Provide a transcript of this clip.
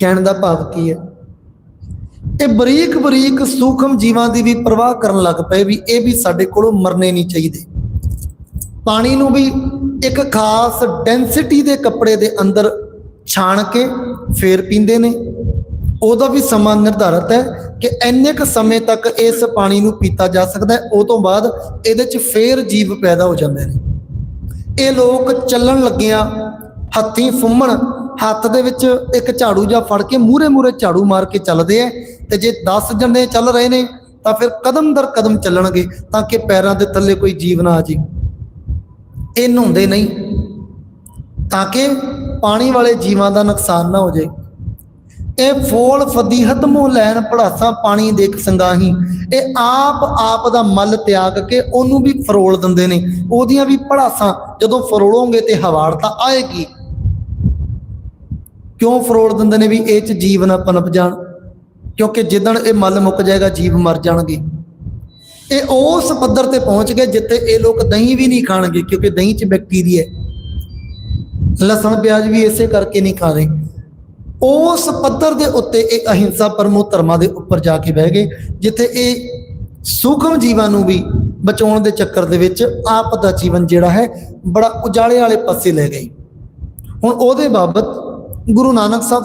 ਕਹਿਣ ਦਾ ਭਾਵ ਕੀ ਹੈ? ਇਹ ਬਰੀਕ ਬਰੀਕ ਸੂਖਮ ਜੀਵਾਂ ਦੀ ਵੀ ਪਰਵਾਹ ਕਰਨ ਲੱਗ ਪਏ ਵੀ ਇਹ ਵੀ ਸਾਡੇ ਕੋਲੋਂ ਮਰਨੇ ਨਹੀਂ ਚਾਹੀਦੇ। ਪਾਣੀ ਨੂੰ ਵੀ ਇੱਕ ਖਾਸ ਡੈਂਸਿਟੀ ਦੇ ਕੱਪੜੇ ਦੇ ਅੰਦਰ ਛਾਣ ਕੇ ਫੇਰ ਪੀਂਦੇ ਨੇ। ਉਹਦਾ ਵੀ ਸਮਾਂ ਨਿਰਧਾਰਤ ਹੈ ਕਿ ਇੰਨੇ ਕ ਸਮੇਂ ਤੱਕ ਇਸ ਪਾਣੀ ਨੂੰ ਪੀਤਾ ਜਾ ਸਕਦਾ ਹੈ, ਉਹ ਤੋਂ ਬਾਅਦ ਇਹਦੇ 'ਚ ਫੇਰ ਜੀਵ ਪੈਦਾ ਹੋ ਜਾਂਦੇ ਨੇ। ਇਹ ਲੋਕ ਚੱਲਣ ਲੱਗਿਆਂ, ਹੱਥੀਂ ਫੁੰਮਣ ਹੱਥ ਦੇ ਵਿੱਚ ਇੱਕ ਝਾੜੂ ਜਾਂ ਫੜ ਕੇ ਮੂਰੇ ਮੂਰੇ ਝਾੜੂ ਮਾਰ ਕੇ ਚੱਲਦੇ ਐ ਤੇ ਜੇ 10 ਜਣੇ ਚੱਲ ਰਹੇ ਨੇ ਤਾਂ ਫਿਰ ਕਦਮ ਦਰ ਕਦਮ ਚੱਲਣਗੇ ਤਾਂ ਕਿ ਪੈਰਾਂ ਦੇ ਥੱਲੇ ਕੋਈ ਜੀਵ ਨਾ ਆ ਜੇ। ਇਹ ਨਹਾਉਂਦੇ ਨਹੀਂ ਤਾਂ ਕਿ ਪਾਣੀ ਵਾਲੇ ਜੀਵਾਂ ਦਾ ਨੁਕਸਾਨ ਨਾ ਹੋ ਜਾਏ ਇਹ ਫੋਲ ਫਦੀਹਤ ਮੋਹ ਲੈਣ ਪੜਾਸਾ ਪਾਣੀ ਦੇਖ ਸੰਗਾਹੀ। ਇਹ ਆਪ ਆਪ ਦਾ ਮਲ ਤਿਆਗ ਕੇ ਉਹਨੂੰ ਵੀ ਫਰੋਲ ਦਿੰਦੇ ਨੇ। ਉਹਦੀਆਂ ਵੀ ਪੜਾਸਾਂ ਜਦੋਂ ਫਰੋਲੋਗੇ ਤੇ ਹਵਾੜ ਤਾਂ ਆਏਗੀ। ਕਿਉਂ ਫਰੋੜ ਦਿੰਦੇ ਨੇ ਵੀ ਇਹ ਚ ਜੀਵ ਨਾ ਪਨਪ ਜਾਣ? ਕਿਉਂਕਿ ਜਿੱਦਣ ਇਹ ਮਲ ਮੁੱਕ ਜਾਏਗਾ, ਜੀਵ ਮਰ ਜਾਣਗੇ। ਇਹ ਉਸ ਪੱਧਰ ਤੇ ਪਹੁੰਚ ਗਏ ਜਿੱਥੇ ਇਹ ਲੋਕ ਦਹੀਂ ਵੀ ਨਹੀਂ ਖਾਣਗੇ, ਕਿਉਂਕਿ ਦਹੀਂ 'ਚ ਬੈਕਟੀਰੀਆ ਹੈ। ਲਸਣ, ਪਿਆਜ਼ ਵੀ ਇਸੇ ਕਰਕੇ ਨਹੀਂ ਖਾ ਰਹੇ। ਉਸ ਪੱਧਰ ਦੇ ਉੱਤੇ ਇਹ ਅਹਿੰਸਾ ਪਰਮੋ ਧਰਮਾਂ ਦੇ ਉੱਪਰ ਜਾ ਕੇ ਬਹਿ ਗਏ, ਜਿੱਥੇ ਇਹ ਸੂਖਮ ਜੀਵਾਂ ਨੂੰ ਵੀ ਬਚਾਉਣ ਦੇ ਚੱਕਰ ਦੇ ਵਿੱਚ ਆਪ ਦਾ ਜੀਵਨ ਜਿਹੜਾ ਹੈ, ਬੜਾ ਉਜਾਲੇ ਵਾਲੇ ਪਾਸੇ ਲੈ ਗਈ ਹੁਣ ਉਹਦੇ ਬਾਬਤ ਗੁਰੂ ਨਾਨਕ ਸਾਹਿਬ